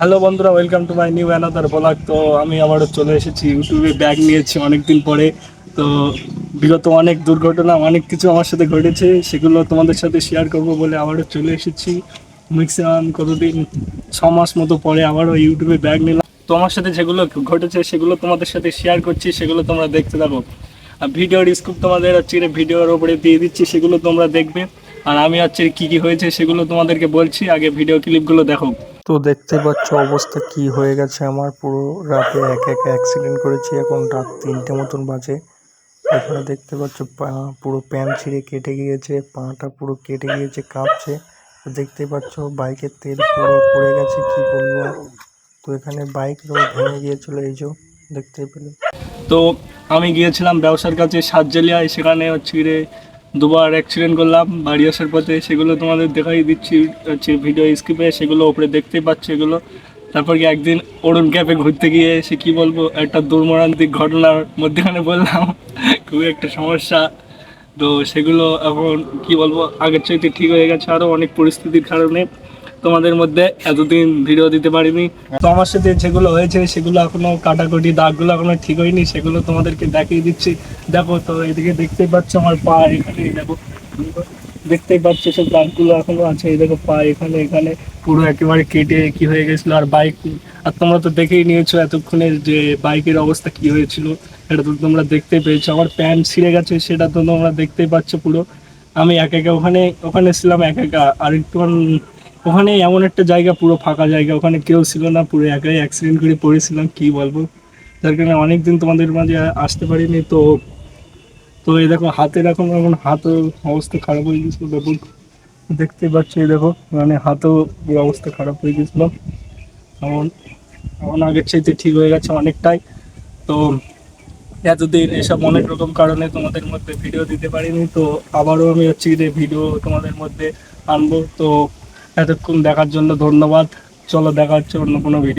Hello বন্ধুরা welcome to my new another blog তো আমি আবারও চলে এসেছি ইউটিউবে ব্যাগ নিয়েছি অনেকদিন পরে। তো বিগত অনেক দুর্ঘটনা, অনেক কিছু আমার সাথে ঘটেছে, সেগুলো তোমাদের সাথে শেয়ার করব বলে আবারও চলে এসেছি। ম্যাক্সিমাম কতদিন? ছ মাস মতো পরে আবারও ইউটিউবে ব্যাগ নিলাম। তো আমার সাথে যেগুলো ঘটেছে, সেগুলো তোমাদের সাথে শেয়ার করছি, সেগুলো তোমরা দেখতে থাকো। আর ভিডিওর স্কুপ তোমাদের হচ্ছে ভিডিওর ওপরে দিয়ে দিচ্ছি, সেগুলো তোমরা দেখবে। আর আমি হচ্ছে কী কী হয়েছে, সেগুলো তোমাদেরকে বলছি। আগে ভিডিও ক্লিপগুলো দেখো। তো দেখতে পাচ্ছ অবস্থা কি হয়ে গেছে আমার পুরো রাতে এক এক অ্যাক্সিডেন্ট করেছি, এখন রাত তিনটে মতন বাজে। এখানে দেখতে পাচ্ছ পা, পুরো প্যান ছিঁড়ে কেটে গিয়েছে, পাটা পুরো কেটে গিয়েছে, কাঁপছে। দেখতে পাচ্ছ বাইকের তেল পুরো পড়ে গেছে, কি বলব? তো এখানে বাইক ভেঙে গিয়েছিল, এই যে দেখতে পেলে। তো আমি গিয়েছিলাম ব্যবসার কাছে সাতজালিয়ায় সেখানে হচ্ছে দুবার অ্যাক্সিডেন্ট করলাম, বাড়ি আসার পথে সেগুলো তোমাদের দেখাই দিচ্ছি, হচ্ছে ভিডিও স্ক্রিপে সেগুলো ওপরে দেখতেই পাচ্ছি এগুলো। তারপর কি একদিন অরুণ ক্যাপে ঘুরতে গিয়ে সে কী বলব, একটা দুর্মরান্তিক ঘটনার মধ্যেখানে বললাম, খুবই একটা সমস্যা। তো সেগুলো এখন কি বলব, আগের চাইতে ঠিক হয়ে গেছে। আরও অনেক পরিস্থিতির কারণে তোমাদের মধ্যে এতদিন ভিডিও দিতে পারিনি। তো আমার সাথে যেগুলো হয়েছে, সেগুলো এখনও কাটাকুটি, দাগগুলো এখনও ঠিক হয়নি। সেগুলো তোমাদেরকে দেখিয়ে দিচ্ছি। দেখো, তো এদিকে দেখতে পাচ্ছ আমার পা এখানে দেখো। দেখতেই পাচ্ছ, সব দাগগুলো এখনও আছে, এই দেখো পা এখানে এখানে। পুরো একেবারে কেটে কি হয়ে গেছিল, আর বাইক আর তোমরা তো দেখেই নিয়েছো এতক্ষণে যে বাইকের অবস্থা কি হয়েছিল এটা তো তোমরা দেখতে পেয়েছ। আমার প্যান্ট ছিঁড়ে গেছে, সেটা তো তোমরা দেখতেই পাচ্ছ পুরো। আমি একা একা ওখানে ওখানে ছিলাম একা একা, আর একটু ওখানে এমন একটা জায়গা, পুরো ফাঁকা জায়গা, ওখানে কেউ ছিল না, পুরো একাই অ্যাক্সিডেন্ট করে পড়েছিলাম, কি বলব? যার কারণে অনেকদিন তোমাদের মাঝে আসতে পারিনি, তো তো এই দেখো হাতে এখন এখন হাতও অবস্থা খারাপ হয়ে গেছিল দেখুন দেখতেই পাচ্ছি দেখো মানে হাতও পুরো অবস্থা খারাপ হয়ে গেছিল। এখন এখন আগের চাইতে ঠিক হয়ে গেছে অনেকটাই। তো এতদিন এসব অনেক রকম কারণে তোমাদের মধ্যে ভিডিও দিতে পারিনি, তো আবারও আমি হচ্ছে যে ভিডিও তোমাদের মধ্যে আনব। তো এতক্ষণ দেখার জন্য ধন্যবাদ। চলো দেখা হচ্ছে অন্য কোনো ভিডিও